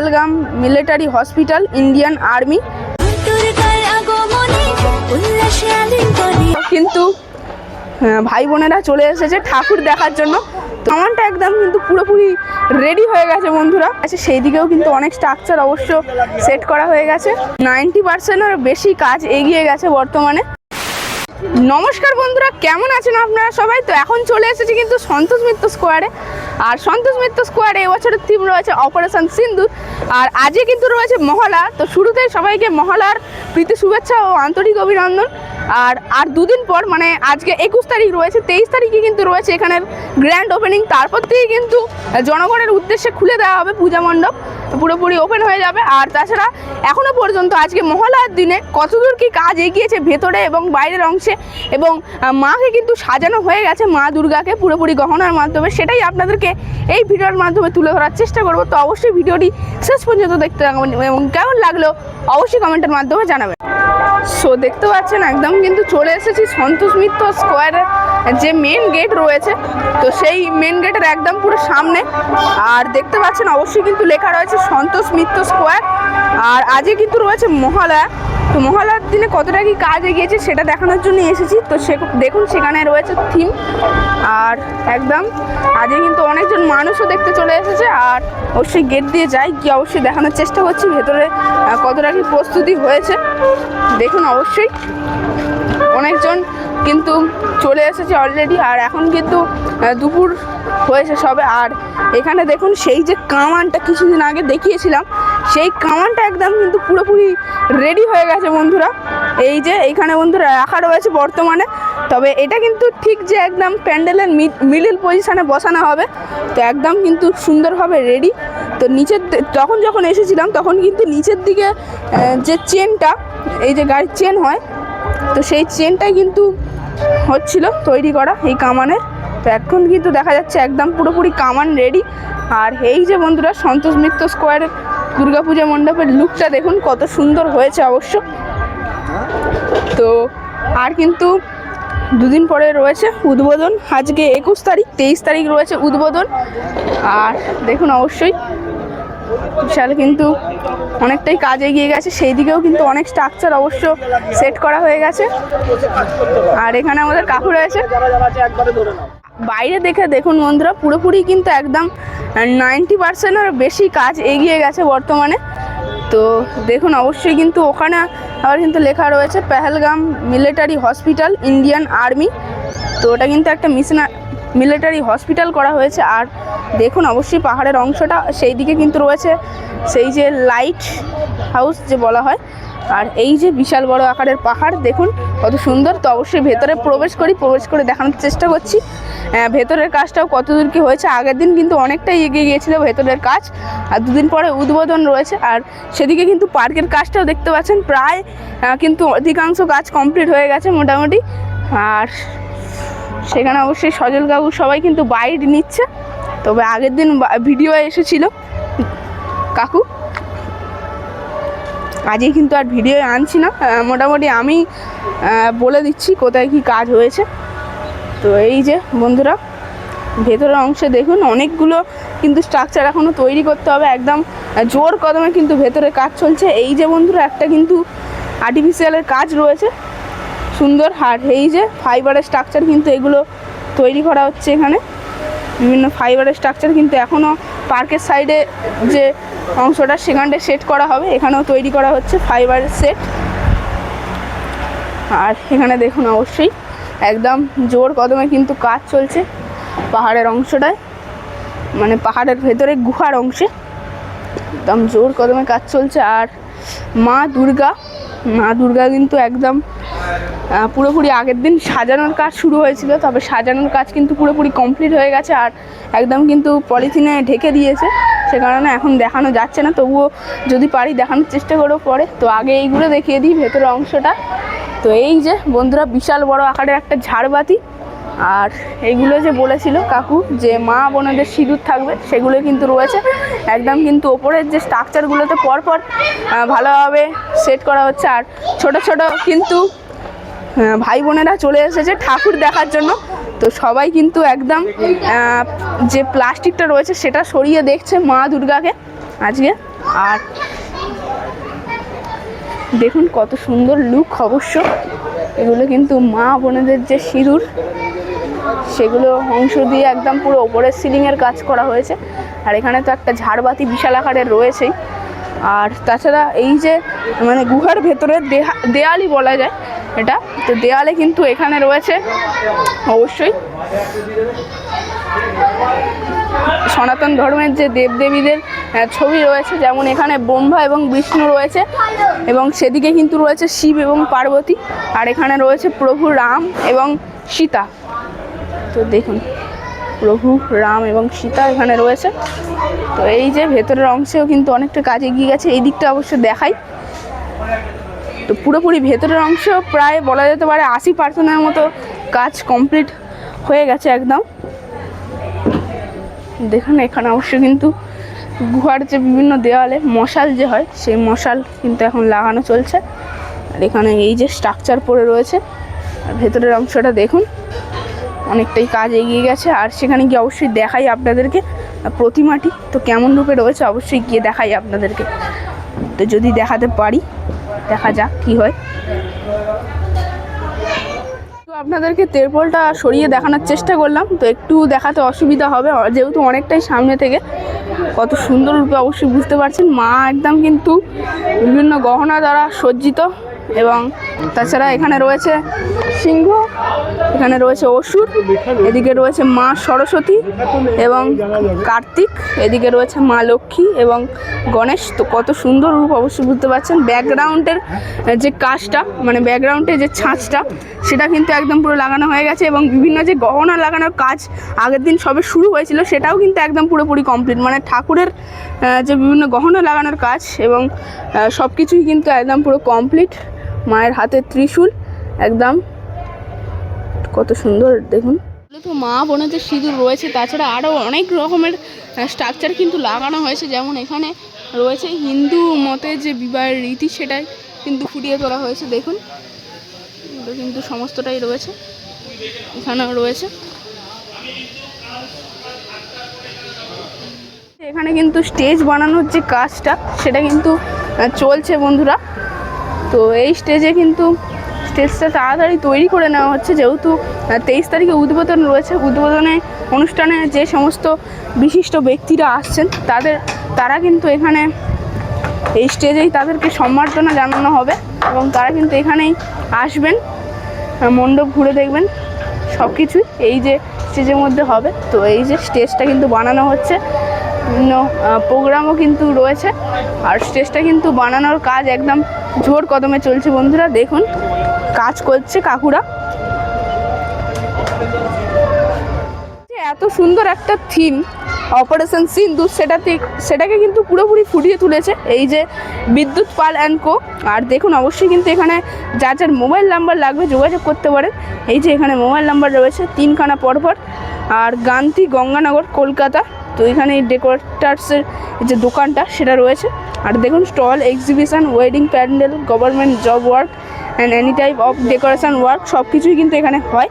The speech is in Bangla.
Pahalgam military hospital, Indian army. কিন্তু ভাই বোনেরা চলে এসেছে ঠাকুর দেখার জন্য। আমারটা একদম কিন্তু পুরোপুরি রেডি হয়ে গেছে বন্ধুরা। আচ্ছা সেই দিকেও কিন্তু অনেক স্ট্রাকচার অবশ্য সেট করা হয়ে গেছে। নাইনটি পার্সেন্টের বেশি কাজ এগিয়ে গেছে বর্তমানে। নমস্কার বন্ধুরা, কেমন আছেন আপনারা সবাই? তো এখন চলে এসেছি কিন্তু সন্তোষ মিত্র স্কোয়ারে আর সন্তোষ মিত্র স্কোয়ারে এবছরের থিম রয়েছে অপারেশন সিন্ধু। আর আজকে কিন্তু রয়েছে মহলা। তো শুরুতেই সবাইকে মহলার প্রীতি, শুভেচ্ছা ও আন্তরিক অভিনন্দন। আর আর দুদিন পর মানে আজকে একুশ তারিখ রয়েছে, তেইশ তারিখে কিন্তু রয়েছে এখানের গ্র্যান্ড ওপেনিং তারপর থেকে কিন্তু জনগণের উদ্দেশ্যে খুলে দেওয়া হবে পূজা মণ্ডপ, পুরোপুরি ওপেন হয়ে যাবে। আর তাছাড়া এখনও পর্যন্ত আজকে মহলার দিনে কতদূর কি কাজ এগিয়েছে ভেতরে এবং বাইরের অংশে এবং মাকে কিন্তু সাজানো হয়ে গেছে মা দুর্গাকে পুরোপুরি গহনার মাধ্যমে, সেটাই আপনাদেরকে এই ভিডিওর মাধ্যমে তুলে ধরার চেষ্টা করব। তো অবশ্যই ভিডিওটি শেষ পর্যন্ত দেখতে থাকবেন এবং কেমন লাগল অবশ্যই কমেন্টের মাধ্যমে জানাবেন। সো দেখতে পাচ্ছেন একদম কিন্তু চলে এসেছি সন্তোষ মিত্র স্কোয়ারের যে মেন গেট রয়েছে। তো সেই মেন গেটের একদম পুরো সামনে। আর দেখতে পাচ্ছেন, অবশ্যই কিন্তু লেখা রয়েছে সন্তোষ মিত্র স্কোয়ার। আর আজকে কিন্তু রয়েছে মহালয়া। তো মহালয়ার দিনে কতটা কি কাজ এগিয়েছে সেটা দেখানোর জন্য এসেছি। তো সে দেখুন, সেখানে রয়েছে থিম আর একদম, আজকে কিন্তু অনেকজন মানুষও দেখতে চলে এসেছে। আর অবশ্যই গেট দিয়ে যাই, গিয়ে অবশ্যই দেখানোর চেষ্টা করছি, ভেতরে কতটা কি প্রস্তুতি হয়েছে। দেখুন অবশ্যই। অনেকজন কিন্তু চলে এসেছে অলরেডি আর এখন কিন্তু দুপুর হয়েছে সবে। আর এখানে দেখুন, সেই যে কামানটা কিছুদিন আগে দেখিয়েছিলাম, সেই কামানটা একদম কিন্তু পুরোপুরি রেডি হয়ে গেছে বন্ধুরা। এই যে এইখানে বন্ধুরা রাখা রয়েছে বর্তমানে, তবে এটা কিন্তু ঠিক যে একদম প্যান্ডেলের মিডিল পজিশানে বসানো হবে, তো একদম কিন্তু সুন্দরভাবে রেডি তো নিচের তখন যখন এসেছিলাম, তখন কিন্তু নিচের দিকে যে চেনটা এই যে গাড়ির চেন হয় তো সেই চেনটাই কিন্তু হচ্ছিল তৈরি করা এই কামানের। তো এখন কিন্তু দেখা যাচ্ছে একদম পুরোপুরি কামান রেডি আর এই যে বন্ধুরা, সন্তোষ মিত্র স্কোয়ারের দুর্গাপূজা মণ্ডপের লুকটা দেখুন, কত সুন্দর হয়েছে অবশ্য। তো আর কিন্তু দুদিন পরে রয়েছে উদ্বোধন। আজকে একুশ তারিখ, তেইশ তারিখ রয়েছে উদ্বোধন। আর দেখুন অবশ্যই বিশাল কিন্তু অনেকটাই কাজ এগিয়ে গেছে। সেই দিকেও কিন্তু অনেক স্ট্রাকচার অবশ্য সেট করা হয়ে গেছে। আর এখানে আমাদের কাকু রয়েছে বাইরে দেখে দেখুন বন্ধুরা, পুরোপুরি কিন্তু একদম নাইনটি পার্সেন্টের বেশি কাজ এগিয়ে গেছে বর্তমানে। তো দেখুন অবশ্যই কিন্তু ওখানে আবার কিন্তু লেখা রয়েছে, Pahalgam military hospital, Indian army. তো ওটা কিন্তু একটা মিশনা, মিলিটারি হসপিটাল করা হয়েছে। আর দেখুন, অবশ্যই পাহাড়ের অংশটা সেই দিকে কিন্তু রয়েছে। সেই যে লাইট হাউস যে বলা হয়, আর এই যে বিশাল বড় আকারের পাহাড়, দেখুন কত সুন্দর। তো অবশ্যই ভেতরে প্রবেশ করি, প্রবেশ করে দেখানোর চেষ্টা করছি। ভেতরের কাজটাও কত দূর কি হয়েছে, আগের দিন কিন্তু অনেকটাই এগিয়ে গিয়েছিল ভেতরের কাজ। আর দুদিন পরে উদ্বোধন রয়েছে, আর সেদিকে কিন্তু পার্কের কাজটাও দেখতে পাচ্ছেন। প্রায় কিন্তু অধিকাংশ কাজ কমপ্লিট হয়ে গেছে মোটামুটি। আর সেখানে অবশ্যই সজল কাকু সবাই কিন্তু বাইট নিচ্ছে। তবে আগের দিন ভিডিও এসেছিল। কাকু? আজকে কিন্তু আর ভিডিও আনছি না। মোটামুটি আমি বলে দিচ্ছি কোথায় কি কাজ হয়েছে। তো এই যে বন্ধুরা, ভেতরের অংশে দেখুন, অনেকগুলো কিন্তু স্ট্রাকচার এখনও তৈরি করতে হবে। একদম জোর কদমে কিন্তু ভেতরে কাজ চলছে। এই যে বন্ধুরা, একটা কিন্তু আর্টিফিশিয়ালের কাজ রয়েছে। সুন্দর আর এই যে ফাইবারের স্ট্রাকচার কিন্তু এগুলো তৈরি করা হচ্ছে এখানে। বিভিন্ন ফাইবারের স্ট্রাকচার কিন্তু এখনও পার্কের সাইডে যে অংশটা, সেখানটায় সেট করা হবে। এখানেও তৈরি করা হচ্ছে ফাইবারের সেট আর এখানে দেখুন অবশ্যই একদম জোর কদমে কিন্তু কাজ চলছে পাহাড়ের অংশটায়। মানে পাহাড়ের ভেতরে গুহার অংশে। একদম জোর কদমে কাজ চলছে। আর মা দুর্গা মা দুর্গা কিন্তু একদম পুরোপুরি আগের দিন সাজানোর কাজ শুরু হয়েছিল, তবে সাজানোর কাজ কিন্তু পুরোপুরি কমপ্লিট হয়ে গেছে আর একদম কিন্তু পলিথিনে ঢেকে দিয়েছে। সে কারণে এখন দেখানো যাচ্ছে না, তবুও যদি পারি দেখানোর চেষ্টা করব পরে। তো আগে এইগুলো দেখিয়ে দিই ভেতরের অংশটা। তো এই যে বন্ধুরা বিশাল বড় আকারের একটা ঝাড়বাতি, আর এইগুলো যে বলেছিল কাকু যে মা বোনেদের সিঁদুর থাকবে, সেগুলো কিন্তু রয়েছে। একদম কিন্তু ওপরের যে স্ট্রাকচারগুলোতে পরপর ভালোভাবে সেট করা হচ্ছে। আর ছোট ছোট কিন্তু ভাই বোনেরা চলে এসেছে ঠাকুর দেখার জন্য। তো সবাই কিন্তু একদম যে প্লাস্টিকটা রয়েছে সেটা সরিয়ে দেখছে মা দুর্গাকে আজকে। আর দেখুন কত সুন্দর লুক অবশ্য। এগুলো কিন্তু মা বোনেদের যে সিঁদুর, সেগুলো অংশ দিয়ে একদম পুরো ওপরের সিলিংয়ের কাজ করা হয়েছে। আর এখানে তো একটা ঝাড়বাতি বিশাল আকারের রয়েছেই। আর তাছাড়া এই যে মানে গুহার ভেতরে দেহা, দেয়ালই বলা যায় এটা। তো দেয়ালে কিন্তু এখানে রয়েছে, অবশ্যই। সনাতন ধর্মের যে দেবদেবীদের ছবি রয়েছে, যেমন এখানে ব্রহ্মা এবং বিষ্ণু রয়েছে, এবং সেদিকে কিন্তু রয়েছে শিব এবং পার্বতী, আর এখানে রয়েছে প্রভু রাম এবং সীতা। তো দেখুন, প্রভু রাম এবং সীতা এখানে রয়েছে। তো এই যে ভেতরের অংশেও কিন্তু অনেকটা কাজ এগিয়ে গেছে, এই দিকটা অবশ্য দেখাই। তো পুরোপুরি ভেতরের অংশ প্রায় বলা যেতে পারে আশি পার্সেন্টের মতো কাজ কমপ্লিট হয়ে গেছে একদম। দেখুন, এখানে অবশ্য কিন্তু গুহার যে বিভিন্ন দেওয়ালে মশাল যে হয়, সেই মশাল কিন্তু এখন লাগানো চলছে। আর এখানে এই যে স্ট্রাকচার পড়ে রয়েছে, আর ভেতরের অংশটা দেখুন, অনেকটাই কাজ এগিয়ে গেছে। আর সেখানে গিয়ে অবশ্যই দেখাই আপনাদেরকে, প্রতিমাটি। তো কেমন রূপে রয়েছে, অবশ্যই গিয়ে দেখাই আপনাদেরকে। তো যদি দেখাতে পারি দেখা যাক কি হয়। তো আপনাদেরকে তেরপলটা সরিয়ে দেখানোর চেষ্টা করলাম, তো একটু দেখাতে অসুবিধা হবে, যেহেতু অনেকটাই সামনে থেকে। কত সুন্দর রূপে অবশ্যই বুঝতে পারছেন, মা একদম কিন্তু বিভিন্ন গহনা দ্বারা সজ্জিত এবং তাছাড়া এখানে রয়েছে সিংহ, এখানে রয়েছে অসুর, এদিকে রয়েছে মা সরস্বতী এবং কার্তিক, এদিকে রয়েছে মা লক্ষ্মী এবং গণেশ। তো কত সুন্দর রূপ অবশ্যই বুঝতে পারছেন। ব্যাকগ্রাউন্ডের যে কাজটা মানে ব্যাকগ্রাউন্ডের যে ছাঁচটা, সেটা কিন্তু একদম পুরো লাগানো হয়ে গেছে এবং বিভিন্ন যে গহনা লাগানোর কাজ আগের দিন সবে শুরু হয়েছিল, সেটাও কিন্তু একদম পুরোপুরি কমপ্লিট মানে ঠাকুরের যে বিভিন্ন গহনা লাগানোর কাজ এবং সব কিছুই কিন্তু একদম পুরো কমপ্লিট মায়ের হাতে ত্রিশূল, একদম কত সুন্দর, দেখুন। তো মা বোনেদের সিঁদুর রয়েছে, তাছাড়া আরও অনেক রকমের স্ট্রাকচার কিন্তু লাগানো হয়েছে। যেমন এখানে রয়েছে হিন্দু মতে যে বিবাহের রীতি, সেটাই কিন্তু ফুটিয়ে তোলা হয়েছে, দেখুন। কিন্তু সমস্তটাই রয়েছে, এখানেও রয়েছে। এখানে কিন্তু স্টেজ বানানোর যে কাজটা, সেটা কিন্তু চলছে বন্ধুরা। তো এই স্টেজে কিন্তু স্টেজটা তাড়াতাড়ি তৈরি করে নেওয়া হচ্ছে, যেহেতু তেইশ তারিখে উদ্বোধন রয়েছে। উদ্বোধনে, অনুষ্ঠানে যে সমস্ত বিশিষ্ট ব্যক্তিরা আসছেন, তাদের, তারা কিন্তু এখানে এই স্টেজেই তাদেরকে সম্মার্জনা জানানো হবে এবং তারা কিন্তু এখানেই আসবেন মণ্ডপ ঘুরে দেখবেন সব কিছুই এই যে স্টেজের মধ্যে হবে। তো এই যে স্টেজটা কিন্তু বানানো হচ্ছে, বিভিন্ন প্রোগ্রামও কিন্তু রয়েছে। আর স্টেজটা কিন্তু বানানোর কাজ একদম জোর কদমে চলছে বন্ধুরা, দেখুন। কাজ করছে কাকুরা। এত সুন্দর একটা থিম অপারেশন সিন্ধু সেটাতে সেটাকে কিন্তু পুরোপুরি ফুটিয়ে তুলেছে। এই যে বিদ্যুৎ, পাল অ্যান্ড কো আর দেখুন অবশ্যই কিন্তু এখানে যার যার মোবাইল নাম্বার লাগবে যোগাযোগ করতে পারেন। এই যে এখানে মোবাইল নাম্বার রয়েছে, তিনখানা পরপর। আর গান্ধী গঙ্গানগর, কলকাতা। তো এখানে এই ডেকোরেটার্সের যে দোকানটা, সেটা রয়েছে। আর দেখুন stall exhibition wedding pandal government job work and any type of decoration work সব কিছুই কিন্তু এখানে হয়।